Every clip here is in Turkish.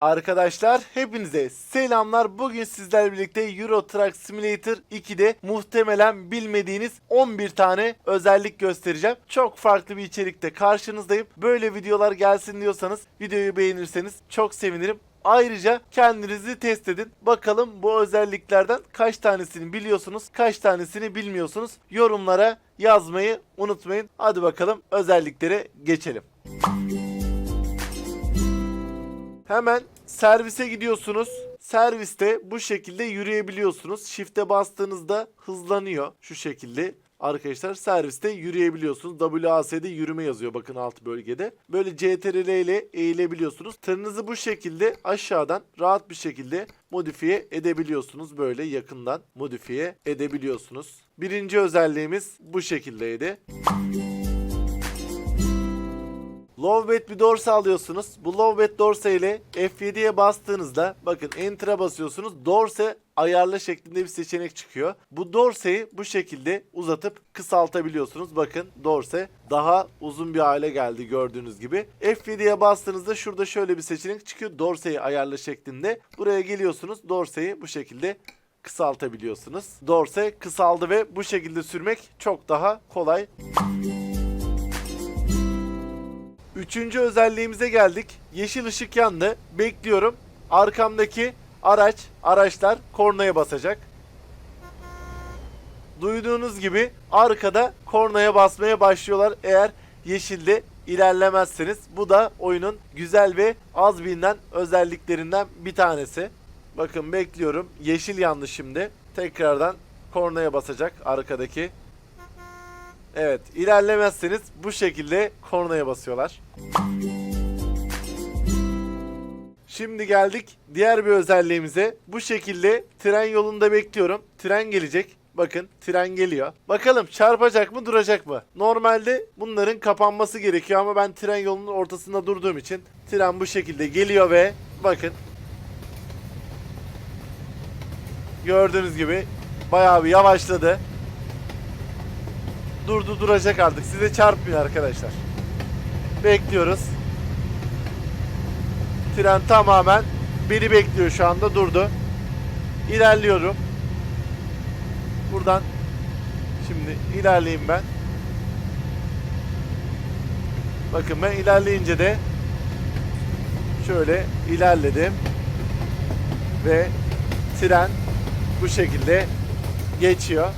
Arkadaşlar hepinize selamlar. Bugün sizlerle birlikte Euro Truck Simulator 2'de muhtemelen bilmediğiniz 11 tane özellik göstereceğim. Çok farklı bir içerikte karşınızdayım. Böyle videolar gelsin diyorsanız videoyu beğenirseniz çok sevinirim. Ayrıca kendinizi test edin. Bakalım bu özelliklerden kaç tanesini biliyorsunuz, kaç tanesini bilmiyorsunuz. Yorumlara yazmayı unutmayın. Hadi bakalım özelliklere geçelim. Hemen servise gidiyorsunuz. Serviste bu şekilde yürüyebiliyorsunuz. Shift'e bastığınızda hızlanıyor şu şekilde. Arkadaşlar serviste yürüyebiliyorsunuz. WAS'de yürüme yazıyor bakın alt bölgede. Böyle CTRL ile eğilebiliyorsunuz. Tırınızı bu şekilde aşağıdan rahat bir şekilde modifiye edebiliyorsunuz. Böyle yakından modifiye edebiliyorsunuz. Birinci özelliğimiz bu şekildeydi. Lowbat bir dorsa alıyorsunuz. Bu Lowbat dorsa ile F7'ye bastığınızda bakın Enter'a basıyorsunuz. Dorse ayarla şeklinde bir seçenek çıkıyor. Bu dorseyi bu şekilde uzatıp kısaltabiliyorsunuz. Bakın dorse daha uzun bir hale geldi gördüğünüz gibi. F7'ye bastığınızda şurada şöyle bir seçenek çıkıyor. Dorseyi ayarla şeklinde. Buraya geliyorsunuz. Dorseyi bu şekilde kısaltabiliyorsunuz. Dorse kısaldı ve bu şekilde sürmek çok daha kolay. Üçüncü özelliğimize geldik. Yeşil ışık yandı. Bekliyorum. Arkamdaki araç, araçlar kornaya basacak. Duyduğunuz gibi arkada kornaya basmaya başlıyorlar eğer yeşilde ilerlemezseniz. Bu da oyunun güzel ve az bilinen özelliklerinden bir tanesi. Bakın bekliyorum. Yeşil yandı şimdi. Tekrardan kornaya basacak arkadaki. Evet ilerlemezseniz bu şekilde kornaya basıyorlar. Şimdi geldik diğer bir özelliğimize. Bu şekilde tren yolunda bekliyorum. Tren gelecek. Bakın tren geliyor. Bakalım çarpacak mı duracak mı? Normalde bunların kapanması gerekiyor ama ben tren yolunun ortasında durduğum için tren bu şekilde geliyor ve bakın gördüğünüz gibi bayağı bir yavaşladı durdu duracak artık. Size çarpmıyor arkadaşlar. Bekliyoruz. Tren tamamen beni bekliyor şu anda durdu. İlerliyorum. Buradan şimdi ilerleyeyim ben. Bakın ben ilerleyince de şöyle ilerledim. Ve tren bu şekilde geçiyor.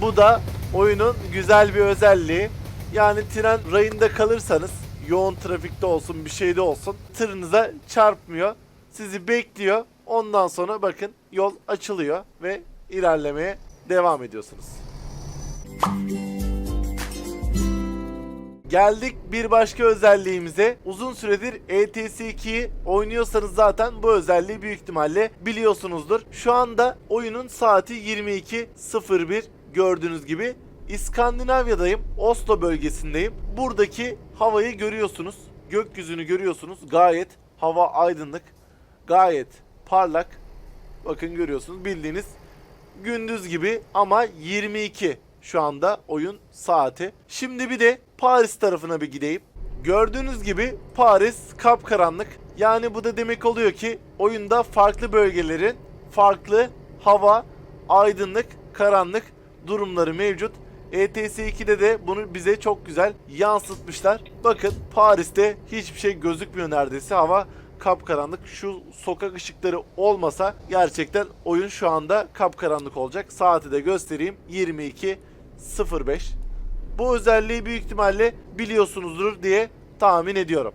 Bu da oyunun güzel bir özelliği. Yani tren rayında kalırsanız yoğun trafikte olsun bir şeyde olsun tırınıza çarpmıyor. Sizi bekliyor. Ondan sonra bakın yol açılıyor ve ilerlemeye devam ediyorsunuz. Geldik bir başka özelliğimize. Uzun süredir E ETS2'yi oynuyorsanız zaten bu özelliği büyük ihtimalle biliyorsunuzdur. Şu anda oyunun saati 22.01 gördüğünüz gibi. İskandinavya'dayım. Oslo bölgesindeyim. Buradaki havayı görüyorsunuz. Gökyüzünü görüyorsunuz. Gayet hava aydınlık. Gayet parlak. Bakın görüyorsunuz bildiğiniz gündüz gibi ama 22 şu anda oyun saati. Şimdi bir de Paris tarafına bir gideyim. Gördüğünüz gibi Paris kapkaranlık. Yani bu da demek oluyor ki oyunda farklı bölgelerin farklı hava, aydınlık, karanlık durumları mevcut. E ETS2'de de bunu bize çok güzel yansıtmışlar. Bakın Paris'te hiçbir şey gözükmüyor neredeyse. Hava kapkaranlık. Şu sokak ışıkları olmasa gerçekten oyun şu anda kapkaranlık olacak. Saati de göstereyim. 22.05. Bu özelliği büyük ihtimalle biliyorsunuzdur diye tahmin ediyorum.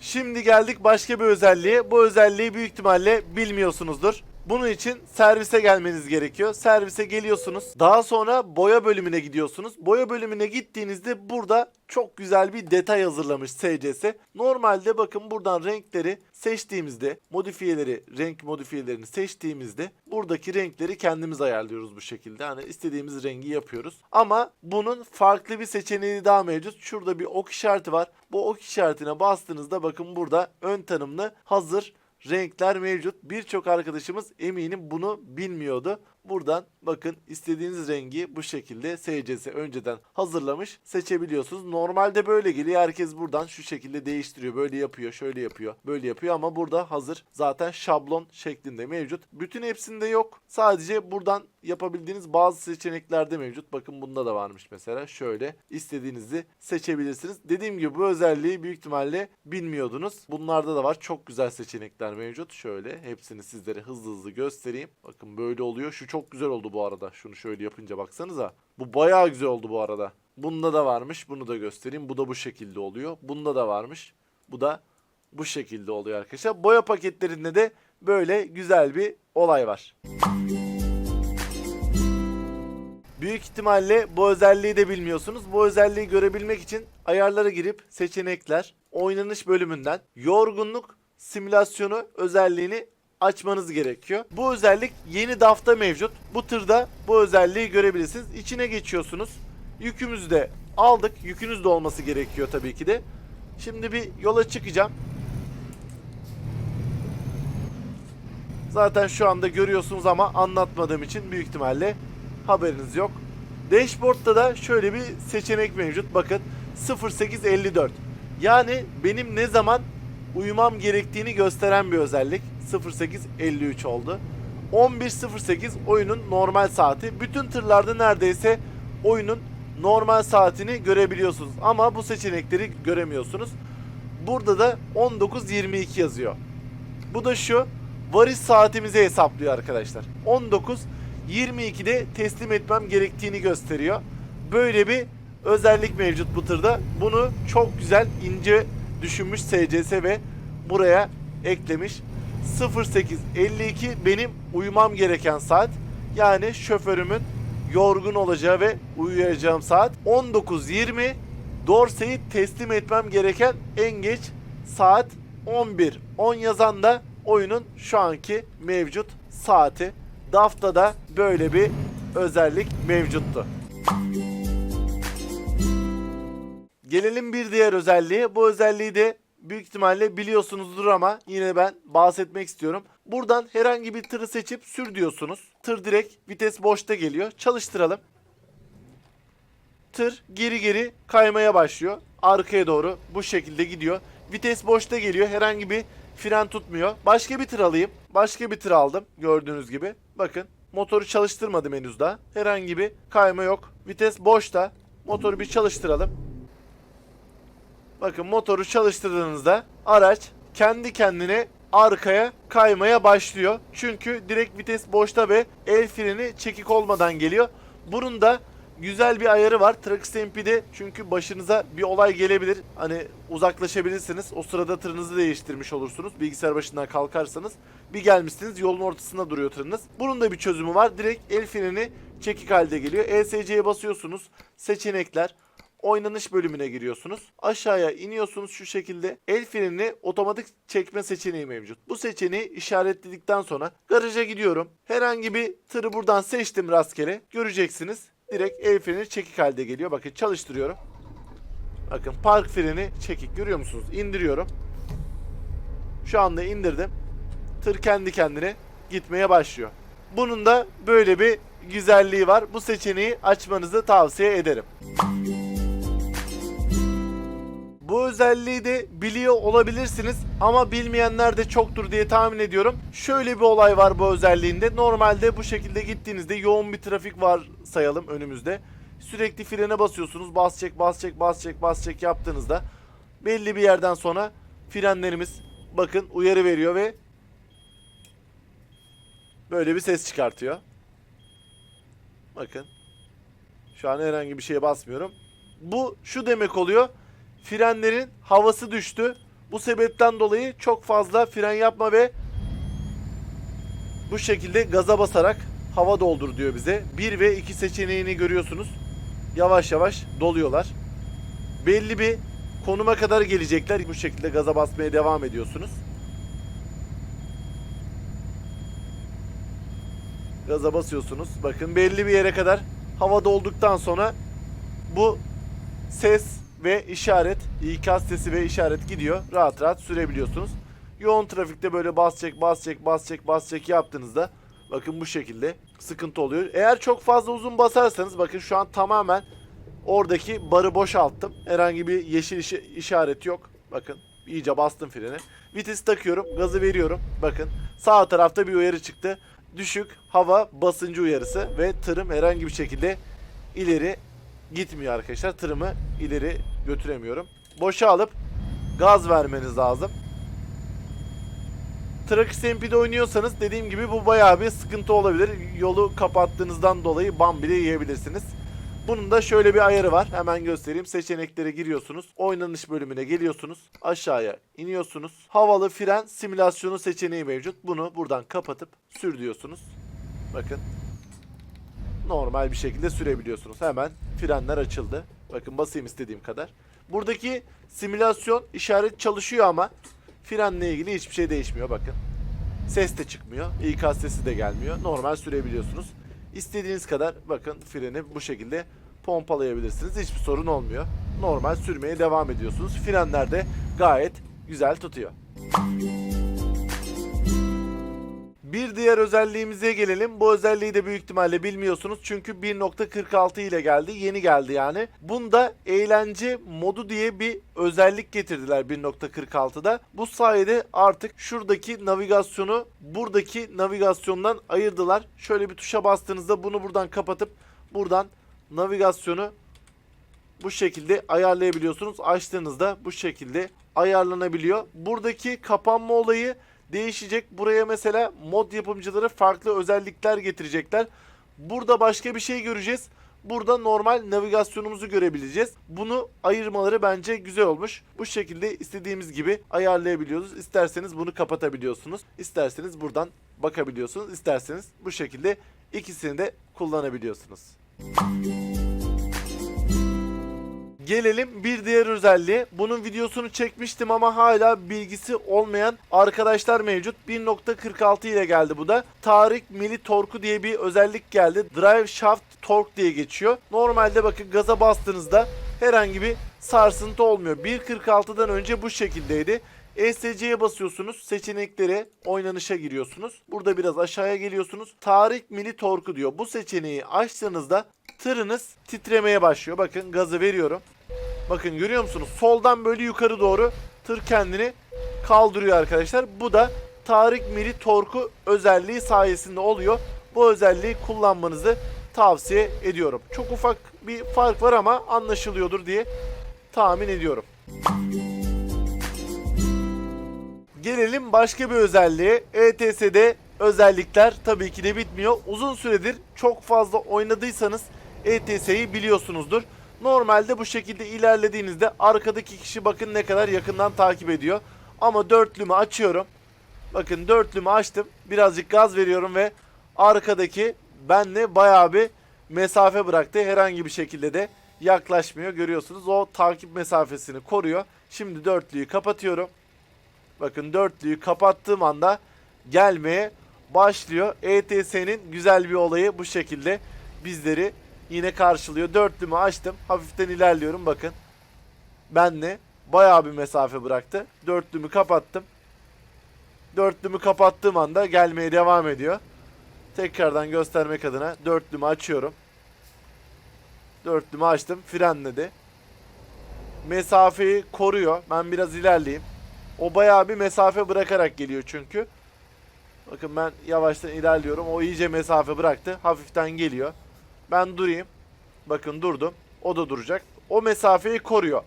Şimdi geldik başka bir özelliğe. Bu özelliği büyük ihtimalle bilmiyorsunuzdur. Bunun için servise gelmeniz gerekiyor. Servise geliyorsunuz. Daha sonra boya bölümüne gidiyorsunuz. Boya bölümüne gittiğinizde burada çok güzel bir detay hazırlamış SCS. Normalde bakın buradan renkleri seçtiğimizde, modifiyeleri, renk modifiyelerini seçtiğimizde buradaki renkleri kendimiz ayarlıyoruz bu şekilde. Hani istediğimiz rengi yapıyoruz. Ama bunun farklı bir seçeneği daha mevcut. Şurada bir ok işareti var. Bu ok işaretine bastığınızda bakın burada ön tanımlı hazır renkler mevcut. Birçok arkadaşımız eminim bunu bilmiyordu. Buradan bakın istediğiniz rengi bu şekilde SCS önceden hazırlamış seçebiliyorsunuz. Normalde böyle geliyor. Herkes buradan şu şekilde değiştiriyor. Böyle yapıyor, şöyle yapıyor, böyle yapıyor ama burada hazır zaten şablon şeklinde mevcut. Bütün hepsinde yok. Sadece buradan yapabildiğiniz bazı seçeneklerde mevcut. Bakın bunda da varmış mesela. Şöyle istediğinizi seçebilirsiniz. Dediğim gibi bu özelliği büyük ihtimalle bilmiyordunuz. Bunlarda da var. Çok güzel seçenekler mevcut. Şöyle hepsini sizlere hızlı hızlı göstereyim. Bakın böyle oluyor. Şu çok güzel oldu bu arada. Şunu şöyle yapınca baksanıza. Bu bayağı güzel oldu bu arada. Bunda da varmış. Bunu da göstereyim. Bu da bu şekilde oluyor. Bunda da varmış. Bu da bu şekilde oluyor arkadaşlar. Boya paketlerinde de böyle güzel bir olay var. Büyük ihtimalle bu özelliği de bilmiyorsunuz. Bu özelliği görebilmek için ayarlara girip seçenekler, oynanış bölümünden yorgunluk simülasyonu özelliğini açmanız gerekiyor. Bu özellik yeni DAF'ta mevcut. Bu tırda bu özelliği görebilirsiniz. İçine geçiyorsunuz. Yükümüzü de aldık. Yükünüz de olması gerekiyor tabii ki de. Şimdi bir yola çıkacağım. Zaten şu anda görüyorsunuz ama anlatmadığım için büyük ihtimalle haberiniz yok. Dashboard'da da şöyle bir seçenek mevcut. Bakın 0854. Yani benim ne zaman uyumam gerektiğini gösteren bir özellik. 0853 oldu. 11.08 oyunun normal saati. Bütün tırlarda neredeyse oyunun normal saatini görebiliyorsunuz. Ama bu seçenekleri göremiyorsunuz. Burada da 19.22 yazıyor. Bu da şu. Varış saatimizi hesaplıyor arkadaşlar. 19 22'de teslim etmem gerektiğini gösteriyor. Böyle bir özellik mevcut bu tırda. Bunu çok güzel ince düşünmüş SCS ve buraya eklemiş. 0852 benim uyumam gereken saat. Yani şoförümün yorgun olacağı ve uyuyacağım saat. 19.20 Dorsey'i teslim etmem gereken en geç saat 11. 10 yazan da oyunun şu anki mevcut saati. DAF'ta da böyle bir özellik mevcuttu. Gelelim bir diğer özelliğe. Bu özelliği de büyük ihtimalle biliyorsunuzdur ama yine ben bahsetmek istiyorum. Buradan herhangi bir tırı seçip sür diyorsunuz. Tır direkt vites boşta geliyor. Çalıştıralım. Tır geri geri kaymaya başlıyor. Arkaya doğru bu şekilde gidiyor. Vites boşta geliyor. Herhangi bir fren tutmuyor. Başka bir tır alayım. Başka bir tır aldım. Gördüğünüz gibi. Bakın motoru çalıştırmadım henüz daha. Herhangi bir kayma yok. Vites boşta. Motoru bir çalıştıralım. Bakın motoru çalıştırdığınızda araç kendi kendine arkaya kaymaya başlıyor. Çünkü direkt vites boşta ve el freni çekik olmadan geliyor. Bunun da güzel bir ayarı var. Truck Stampede çünkü başınıza bir olay gelebilir. Hani uzaklaşabilirsiniz. O sırada tırınızı değiştirmiş olursunuz. Bilgisayar başından kalkarsanız bir gelmişsiniz yolun ortasında duruyor tırınız. Bunun da bir çözümü var. Direkt el freni çekik halde geliyor. ESC'ye basıyorsunuz. Seçenekler oynanış bölümüne giriyorsunuz. Aşağıya iniyorsunuz şu şekilde. El frenini otomatik çekme seçeneği mevcut. Bu seçeneği işaretledikten sonra garaja gidiyorum. Herhangi bir tırı buradan seçtim rastgele. Göreceksiniz. Direkt el freni çekik halde geliyor. Bakın çalıştırıyorum. Bakın park freni çekik görüyor musunuz? İndiriyorum. Şu anda indirdim. Tır kendi kendine gitmeye başlıyor. Bunun da böyle bir güzelliği var. Bu seçeneği açmanızı tavsiye ederim. Bu özelliği de biliyor olabilirsiniz ama bilmeyenler de çoktur diye tahmin ediyorum. Şöyle bir olay var bu özelliğinde. Normalde bu şekilde gittiğinizde yoğun bir trafik var sayalım önümüzde. Sürekli frene basıyorsunuz. Bas çek, bas çek, bas çek, bas çek yaptığınızda belli bir yerden sonra frenlerimiz bakın uyarı veriyor ve böyle bir ses çıkartıyor. Bakın. Şu an herhangi bir şeye basmıyorum. Bu şu demek oluyor frenlerin havası düştü. Bu sebepten dolayı çok fazla fren yapma ve bu şekilde gaza basarak hava doldur diyor bize. 1 ve 2 seçeneğini görüyorsunuz. Yavaş yavaş doluyorlar. Belli bir konuma kadar gelecekler. Bu şekilde gaza basmaya devam ediyorsunuz. Gaza basıyorsunuz. Bakın belli bir yere kadar hava dolduktan sonra bu ses ve işaret, ikaz sesi ve işaret gidiyor. Rahat rahat sürebiliyorsunuz. Yoğun trafikte böyle bas çek, bas çek, bas çek, bas çek yaptığınızda bakın bu şekilde sıkıntı oluyor. Eğer çok fazla uzun basarsanız bakın şu an tamamen oradaki barı boşalttım. Herhangi bir yeşil işi- işaret yok. Bakın iyice bastım freni. Vites takıyorum, gazı veriyorum. Bakın sağ tarafta bir uyarı çıktı. Düşük hava basıncı uyarısı ve tırım herhangi bir şekilde ileri gitmiyor arkadaşlar. Tırımı ileri götüremiyorum. Boşa alıp gaz vermeniz lazım. Trax MP'de oynuyorsanız dediğim gibi bu bayağı bir sıkıntı olabilir. Yolu kapattığınızdan dolayı bam bile yiyebilirsiniz. Bunun da şöyle bir ayarı var. Hemen göstereyim. Seçeneklere giriyorsunuz. Oynanış bölümüne geliyorsunuz. Aşağıya iniyorsunuz. Havalı fren simülasyonu seçeneği mevcut. Bunu buradan kapatıp sür diyorsunuz. Bakın. Normal bir şekilde sürebiliyorsunuz. Hemen frenler açıldı. Bakın basayım istediğim kadar. Buradaki simülasyon işaret çalışıyor ama frenle ilgili hiçbir şey değişmiyor bakın. Ses de çıkmıyor. İKS sesi de gelmiyor. Normal sürebiliyorsunuz. İstediğiniz kadar bakın freni bu şekilde pompalayabilirsiniz. Hiçbir sorun olmuyor. Normal sürmeye devam ediyorsunuz. Frenler de gayet güzel tutuyor. Bir diğer özelliğimize gelelim. Bu özelliği de büyük ihtimalle bilmiyorsunuz. Çünkü 1.46 ile geldi. Yeni geldi yani. Bunda eğlence modu diye bir özellik getirdiler 1.46'da. Bu sayede artık şuradaki navigasyonu buradaki navigasyondan ayırdılar. Şöyle bir tuşa bastığınızda bunu buradan kapatıp buradan navigasyonu bu şekilde ayarlayabiliyorsunuz. Açtığınızda bu şekilde ayarlanabiliyor. Buradaki kapanma olayı değişecek. Buraya mesela mod yapımcıları farklı özellikler getirecekler. Burada başka bir şey göreceğiz. Burada normal navigasyonumuzu görebileceğiz. Bunu ayırmaları bence güzel olmuş. Bu şekilde istediğimiz gibi ayarlayabiliyoruz. İsterseniz bunu kapatabiliyorsunuz. İsterseniz buradan bakabiliyorsunuz. İsterseniz bu şekilde ikisini de kullanabiliyorsunuz. Gelelim bir diğer özelliğe. Bunun videosunu çekmiştim ama hala bilgisi olmayan arkadaşlar mevcut. 1.46 ile geldi bu da. Tarık Mili Torku diye bir özellik geldi. Drive Shaft Torque diye geçiyor. Normalde bakın gaza bastığınızda herhangi bir sarsıntı olmuyor. 1.46'dan önce bu şekildeydi. ESC'ye basıyorsunuz. Seçeneklere, oynanışa giriyorsunuz. Burada biraz aşağıya geliyorsunuz. Tarık Mili Torku diyor. Bu seçeneği açtığınızda tırınız titremeye başlıyor. Bakın gazı veriyorum. Bakın görüyor musunuz? Soldan böyle yukarı doğru tır kendini kaldırıyor arkadaşlar. Bu da Tarık Mili Torku özelliği sayesinde oluyor. Bu özelliği kullanmanızı tavsiye ediyorum. Çok ufak bir fark var ama anlaşılıyordur diye tahmin ediyorum. Gelelim başka bir özelliğe. ETS'de özellikler tabii ki de bitmiyor. Uzun süredir çok fazla oynadıysanız ETS'yi biliyorsunuzdur. Normalde bu şekilde ilerlediğinizde arkadaki kişi bakın ne kadar yakından takip ediyor. Ama dörtlümü açıyorum. Bakın dörtlümü açtım. Birazcık gaz veriyorum ve arkadaki benle bayağı bir mesafe bıraktı. Herhangi bir şekilde de yaklaşmıyor. Görüyorsunuz o takip mesafesini koruyor. Şimdi dörtlüyü kapatıyorum. Bakın dörtlüyü kapattığım anda gelmeye başlıyor. ETS'nin güzel bir olayı bu şekilde bizleri yine karşılıyor. Dörtlümü açtım. Hafiften ilerliyorum bakın. Benle bayağı bir mesafe bıraktı. Dörtlümü kapattım. Dörtlümü kapattığım anda gelmeye devam ediyor. Tekrardan göstermek adına dörtlümü açıyorum. Dörtlümü açtım. Frenledi. Mesafeyi koruyor. Ben biraz ilerleyeyim. O bayağı bir mesafe bırakarak geliyor çünkü. Bakın ben yavaştan ilerliyorum. O iyice mesafe bıraktı. Hafiften geliyor. Ben durayım. Bakın durdum. O da duracak. O mesafeyi koruyor.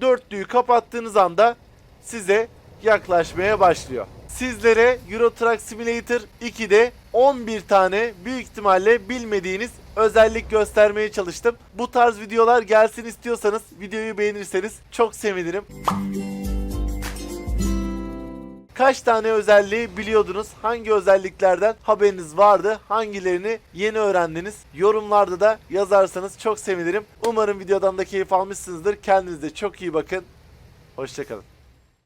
Dörtlüyü kapattığınız anda size yaklaşmaya başlıyor. Sizlere Euro Truck Simulator 2'de 11 tane büyük ihtimalle bilmediğiniz özellik göstermeye çalıştım. Bu tarz videolar gelsin istiyorsanız videoyu beğenirseniz çok sevinirim. Kaç tane özelliği biliyordunuz? Hangi özelliklerden haberiniz vardı? Hangilerini yeni öğrendiniz? Yorumlarda da yazarsanız çok sevinirim. Umarım videodan da keyif almışsınızdır. Kendinize çok iyi bakın. Hoşçakalın.